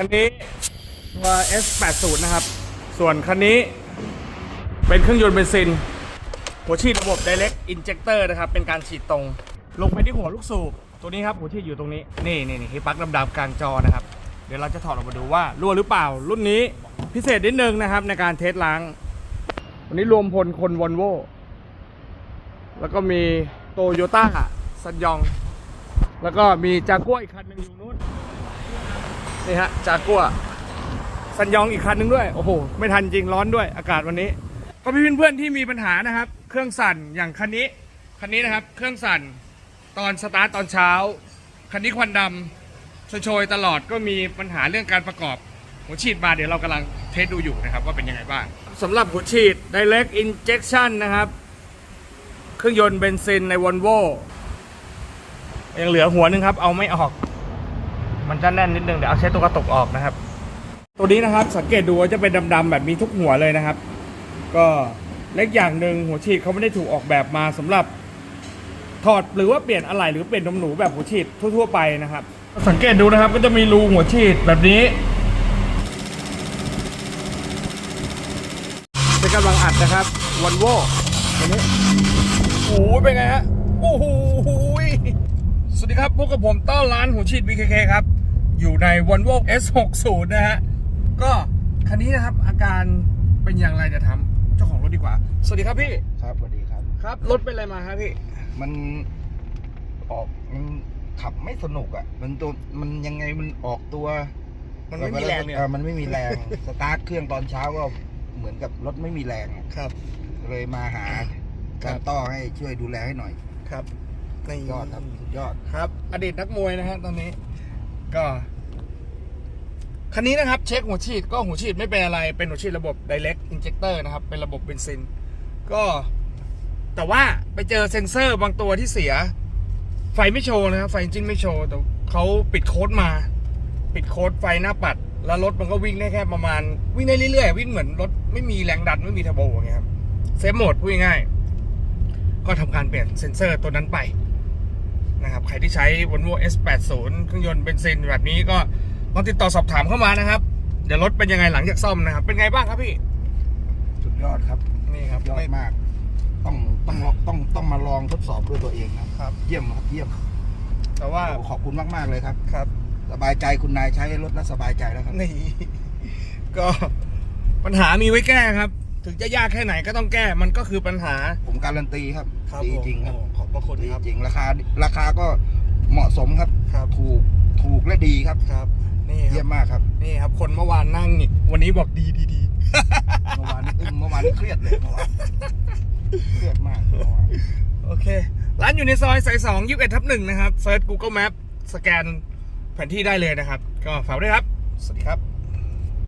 คันนี้ตัว S80 นะครับ ส่วนคันนี้เป็นเครื่องยนต์เบนซิน หัวฉีดระบบ Direct Injector นะครับ เป็นการฉีดตรง ลงไปที่หัวลูกสูบ ตัวนี้ครับ หัวฉีดอยู่ตรงนี้ นี่นี่นี่ที่ปลั๊กดำๆกลางจอนะครับ เดี๋ยวเราจะถอดออกมาดูว่ารั่วหรือเปล่า รุ่นนี้พิเศษนิดนึงนะครับ ในการเทสล้าง วันนี้รวมพลคนวอลโวแล้วก็มีโตโยต้าซันยอง แล้วก็มีจากัวอีกคันหนึ่งอยู่นู้น นี่ฮะจากัวซันยองอีกคันหนึ่งด้วย โอ้โห ไม่ทันจริงร้อนด้วยอากาศวันนี้ก็พี่เพื่อนๆที่มีปัญหานะครับ เครื่องสั่นอย่างคันนี้ คันนี้นะครับ เครื่องสั่นตอนสตาร์ทตอนเช้า คันนี้ควันดำโชยตลอดก็มีปัญหาเรื่องการประกอบ หัวฉีดมาเดี๋ยวเรากำลังเทสดูอยู่นะครับ ว่าเป็นยังไงบ้างสำหรับหัวฉีด direct injection นะครับ เครื่องยนต์เบนซินใน Volvo ยังเหลือหัวหนึงครับ เอาไม่ออก มันจะแน่นนิดนึงเดี๋ยวเอาใช้ตัวกระตกออกนะครับ ตัวนี้นะครับสังเกตดูว่าจะเป็นดำๆแบบมีทุกหัวเลยนะครับ ก็เล็กอย่างหนึ่งหัวฉีดเขาไม่ได้ถูกออกแบบมาสำหรับถอดหรือว่าเปลี่ยนอะไหล่หรือเปลี่ยนนมหนูแบบหัวฉีดทั่วๆไปนะครับ สังเกตดูนะครับก็จะมีรูหัวฉีดแบบนี้เป็นกำลังอัดนะครับวันโวตัวนี้โอ้โหเป็นไงฮะโอ้โหส วัสดีครับพบกับผมต้อนร้านหัวฉีด BKK ครับ อยู่ใน Volvo S60 นะฮะ ก็คันนี้นะครับ อาการเป็นอย่างไรจะทำเจ้าของรถดีกว่า สวัสดีครับพี่ ครับสวัสดีครับ ครับ รถเป็นอะไรมาครับพี่ มันออกมันขับไม่สนุกอะ มันตัวมันยังไงมันออกตัว มันไม่มีแรงเนี่ยออมันไม่มีแรง สตาร์ทเครื่องตอนเช้าก็เหมือนกับรถไม่มีแรงอะครับ เลยมาหาครักาบรต้อให้ช่วยดูแลให้หน่อย ครับ นี่ยอดครับสุดยอดครับ อดีตนักมวยนะฮะตอนนี้ ก็คันนี้นะครับ เช็คหัวฉีดก็หัวฉีดไม่เป็นอะไรเป็นหัวฉีดระบบ direct injector นะครับ เป็นระบบเบนซิน ก็แต่ว่าไปเจอเซ็นเซอร์บางตัวที่เสีย ไฟไม่โชว์นะครับไฟจริงไม่โชว์แต่เขาปิดโค้ดมา ปิดโค้ดไฟหน้าปัด แล้วรถมันก็วิ่งได้แค่ประมาณ วิ่งได้เรื่อยๆ วิ่งเหมือนรถไม่มีแรงดันไม่มีเทอร์โบอย่างเงี้ยครับเซฟโหมดพูดง่ายๆก็ทำการเปลี่ยนเซ็นเซอร์ตัวนั้นไป นะครับ ใครที่ใช้ Volvo S80 เครื่องยนต์เบนซินแบบนี้ก็ลองติดต่อสอบถามเข้ามานะครับ เดี๋ยวรถเป็นยังไงหลังจากซ่อมนะครับ เป็นไงบ้างครับพี่ สุดยอดครับนี่ครับยอดไม่ มาก ต้องต้องลองต้องต้องมาลองทดสอบด้วยตัวเองนะครับครับเยี่ยมครับเยี่ยมแต่ว่าโอ้ขอบคุณมากๆเลยครับ ครับ สบายใจคุณนายใช้รถแล้วสบายใจแล้วครับ นี่ ก็ปัญหามีไว้แก้ครับ ถึงจะยากแค่ไหนก็ต้องแก้มันก็คือปัญหาผมการันตีครับ ดีจริงครับ โอ้ขอ บพระคุณดีครับ จริงราคาราคาก็เหมาะสมครับครับ ถูกถูกและดีครับครับ นี่คเยี่รัยบมมากครับนี่ครับ คนเมื่อวานนั่งอีกวันนี้บอกดีดีดีเมื่อวานนี้อึ้งเมื่อวานนี้เครียดเลยเมื่อวานเครียดมากเมื่อวานโอเค ร้านอยู่ในซอยสายสองยี่สิบเอ็ดทับหนึ่งนะครับเซิร์ช Google Map สแกนแผนที่ได้เลยนะครับ ก็ฝากไว้ด้วยครับ สวัสดีครับ